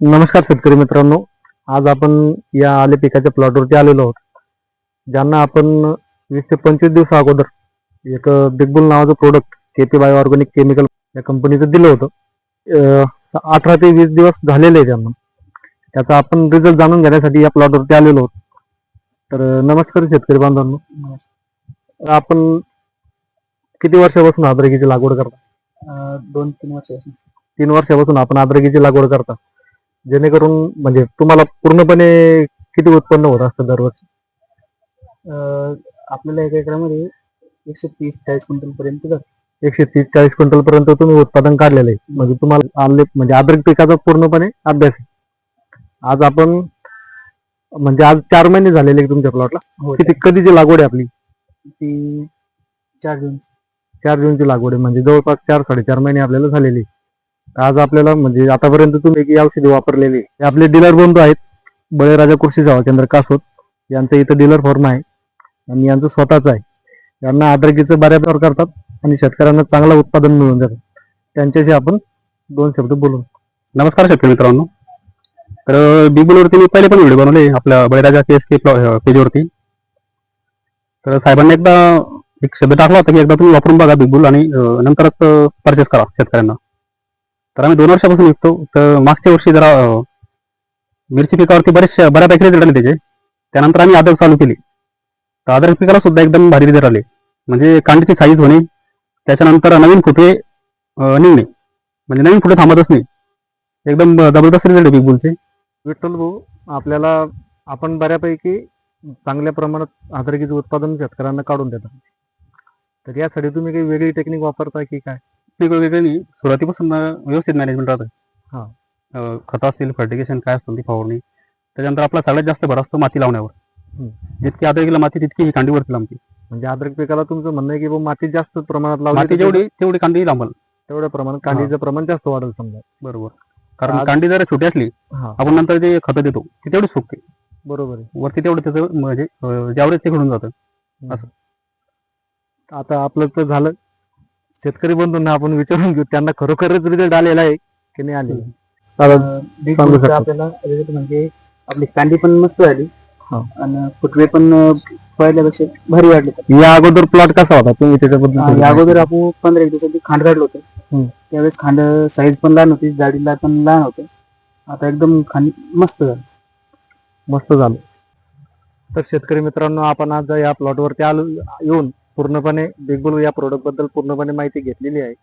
नमस्कार शेतकरी मित्रांनो. आज आपण या आले पिकाच्या प्लॉटवरती आलेलो आहोत. ज्यांना आपण वीस ते पंचवीस दिवस अगोदर एक बिगबुल नावाचं product KP bio organic chemical या कंपनीचं दिलं होतं. अठरा ते वीस दिवस झालेले आहे त्यांना त्याचा आपण रिझल्ट जाणून घेण्यासाठी या प्लॉटवरती आलेलो आहोत. तर नमस्कार शेतकरी बांधवांनो. आपण किती वर्षापासून अद्रकीची लागवड करता? दोन तीन वर्ष तीन वर्षापासून आपण अद्रकीची लागवड करता. जेणेकरून म्हणजे तुम्हाला पूर्णपणे किती उत्पन्न होत असतं दरवर्षी? आपल्याला एका एकरामध्ये एकशे तीस चाळीस क्विंटल पर्यंत जातं. एकशे तीस चाळीस क्विंटल पर्यंत तुम्ही उत्पादन काढलेलं आहे. म्हणजे तुम्हाला आले म्हणजे अद्रक पिकाचा पूर्णपणे अभ्यास आहे. आज आपण म्हणजे आज चार महिने झालेले आहे तुमच्या प्लॉटला हो किती कधीची लागवड आहे आपली? ती चार जून चार जूनची लागवड आहे. म्हणजे जवळपास चार साडेचार महिने आपल्याला झालेली आहे. आज आपल्याला म्हणजे आतापर्यंत तुम्ही एक औषधी वापरलेली हे आपले डीलर बंधू आहेत बळीराजा कृषी सेवा केंद्र कासोद यांचं इथं डीलर फॉर्म आहे आणि यांचं स्वतःच आहे. यांना अद्रकीचं बऱ्याच करतात आणि शेतकऱ्यांना चांगलं उत्पादन मिळून जातं. त्यांच्याशी आपण दोन शब्द बोलू. नमस्कार शेतकरी मित्रांनो. तर बिगुलवरती मी पहिले पण व्हिडिओ बनवले आपल्या बळीराजा केस के पेजवरती. तर साहेबांनी एकदा एक शब्द टाकला होता की एकदा तुम्ही वापरून बघा बिगबुल आणि नंतरच परचेस करा शेतकऱ्यांना. तर आम्ही दोन वर्षापासून विकतो. तर मागच्या वर्षी जरा मिरची पिकावरती बरेचसे बऱ्यापैकी रिझल्ट आले त्याचे. त्यानंतर आम्ही आदर चालू केली. तर आदर पिकाला सुद्धा एकदम भारी रिझल्ट आले. म्हणजे कांडीची साईज होणे त्याच्यानंतर नवीन फुटे निघणे. म्हणजे नवीन फुटे थांबतच नाही. एकदम जबरदस्त रिझल्ट आहे बिगबुलचे विठ्ठल भाऊ आपल्याला आपण बऱ्यापैकी चांगल्या प्रमाणात अद्रकीचं उत्पादन शेतकऱ्यांना काढून देतात. तर यासाठी तुम्ही काही वेगळी टेक्निक वापरता की काय? वेगळं नाही सुरुवातीपासून व्यवस्थित मॅनेजमेंट राहतं. हा. खतं असतील फर्टिगेशन काय असतील ती फवारणी. त्याच्यानंतर आपला सगळ्यात जास्त भर असतो माती लावण्यावर. जितकी आदळकीला माती तितकी ही कांडीवरती लांबते. म्हणजे अद्रक पिकाला तुमचं म्हणणं आहे की माती जास्त प्रमाणात लावली माती जेवढी तेवढी कांडी लांबल. तेवढ्या प्रमाणात कांडीचं प्रमाण जास्त वाढेल समजा. बरोबर. कारण कांडी जर छोटी असली आपण नंतर जे खतं देतो ती तेवढीच फुगते. बरोबर आहे. वरती तेवढं त्याचं म्हणजे ज्यावेळेस ते घडून जातं. आता आपलं तर झालं. शेतकरी बंधूंना आपण विचारून घेऊ. त्यांना खरोखरच रिझल्ट आलेला आहे की नाही आले बिग सांगू बुलचा शकतो. आपल्याला result म्हणजे आपली कांडी पण मस्त झाली. हा. आणि फुटवे पण अं, पहिल्यापेक्षा भारी वाढले या अगोदर प्लॉट कसा होता तुम्ही त्याच्याबद्दल थोडी अगोदर आपण पंधरा एक दिवसाची खांड काढलं होतं. त्यावेळेस खांड साईज पण लहान होती जाडीला पण लहान होतं. आता एकदम खांड मस्त झालं. मस्त झालं. तर शेतकरी मित्रांनो आपण आज या प्लॉटवरती आलो येऊन पूर्णपणे बिगबुल या प्रोडक्टबद्दल पूर्णपणे माहिती घेतलेली आहे.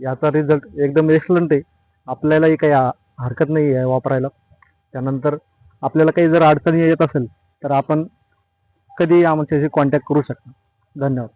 याचा रिझल्ट एकदम एक्सलंट आहे. आपल्यालाही काही हरकत नाही आहे वापरायला. त्यानंतर आपल्याला काही जर अडचणी येत असेल तर आपण कधी आमच्याशी कॉन्टॅक्ट करू शकता. धन्यवाद.